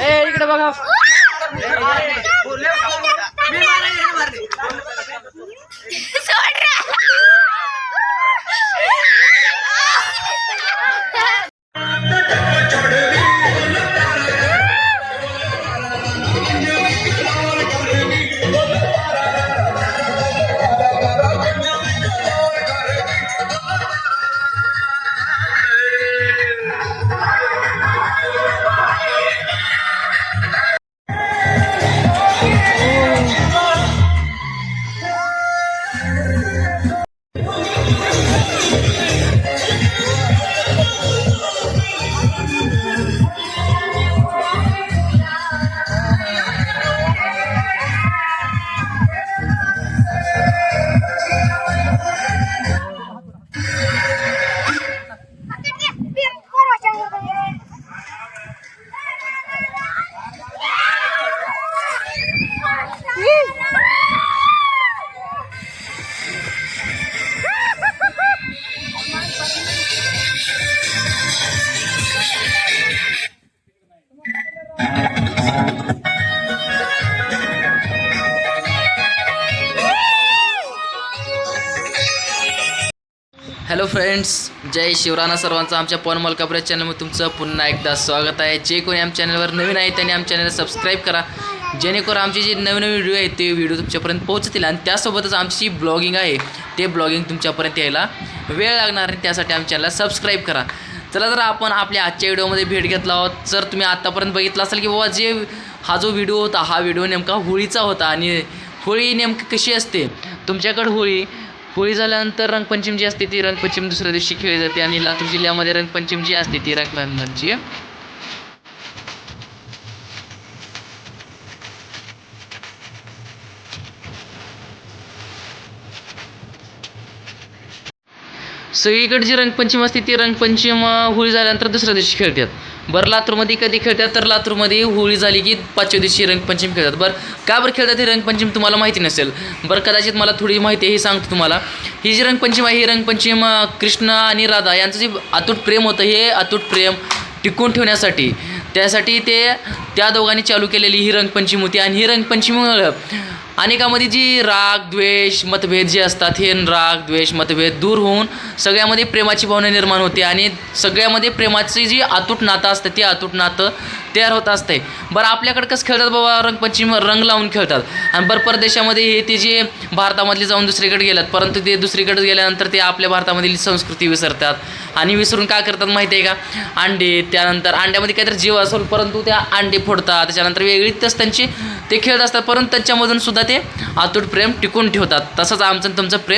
ए इकडे बघा. Hello friends जय शिवराणा सर्वांचं आमच्या पवन मलकापुरे चॅनलमध्ये तुमचं पुन्हा एकदा स्वागत आहे. जे कोणी आमच्या चॅनलवर नवीन आहे त्यांनी आमच्या चॅनलला सबस्क्राईब करा. जेणेकरून आमचे जे नवीन नवीन व्हिडिओ आहेत ते व्हिडिओ तुमच्यापर्यंत पोहोचतील आणि त्यासोबतच आमची जी ब्लॉगिंग आहे ते ब्लॉगिंग तुमच्यापर्यंत यायला वेळ लागणार आणि त्यासाठी आमच्या चॅनलला सबस्क्राईब करा. चला तर आपण आपल्या आजच्या व्हिडिओमध्ये भेट घेतला आहोत जर तुम्ही आत्तापर्यंत बघितला असाल की बाबा जे हा जो व्हिडिओ होता हा व्हिडिओ नेमका होळीचा होता आणि होळी नेमकी कशी असते? तुमच्याकडे होळी होळी झाल्यानंतर रंगपंचमी जी असते ती रंगपंचमी दुसऱ्या दिवशी खेळली जाते आणि लातूर जिल्ह्यामध्ये रंगपंचमी जी असते ती रंगपंचमी सगळीकडे जी रंगपंचमी असते ती रंगपंचम होळी झाल्यानंतर दुसऱ्या दिवशी खेळतात. बरं लातूरमध्ये कधी खेळतात? तर लातूरमध्ये होळी झाली की पाचव्या दिवशी रंगपंचमी खेळतात. बरं का बरं खेळतात ही रंगपंचमी तुम्हाला माहिती नसेल? बरं कदाचित मला थोडी माहिती आहे हे सांगतो तुम्हाला. ही जी रंगपंचमी आहे ही रंगपंचमी कृष्ण आणि राधा यांचं जे अतूट प्रेम होतं हे अतूट प्रेम टिकून ठेवण्यासाठी त्यासाठी ते त्या दोघांनी चालू केलेली ही रंगपंचमी होती. आणि ही रंगपंचमीमुळं अनेकामध्ये जी राग द्वेष मतभेद जे असतात हे राग द्वेष मतभेद दूर होऊन सगळ्यामध्ये प्रेमाची भावना निर्माण होते आणि सगळ्यामध्ये प्रेमाची जी अतूट नातं असतं ते अतूट नातं तयार होत असते. बरं आपल्याकडे कसं खेळतात बाबा? रंगपंचमी रंग लावून खेळतात. आणि बरं परदेशामध्ये हे ते जे भारतामधले जाऊन दुसरीकडे गेलात परंतु ते दुसरीकडे गेल्यानंतर ते आपल्या भारतामधील संस्कृती विसरतात. आणि विसरून काय करतात माहिती आहे का? अंडे त्यानंतर अंड्यामध्ये काहीतरी जीव असेल परंतु त्या अंडे फोडतात. त्याच्यानंतर वेगळीच त्यांची ते खेळत असतात परंतु त्यांच्यामधून सुद्धा ते आतूट प्रेम टिकून ठेवतात. तसंच आमचं तुमचं प्रेम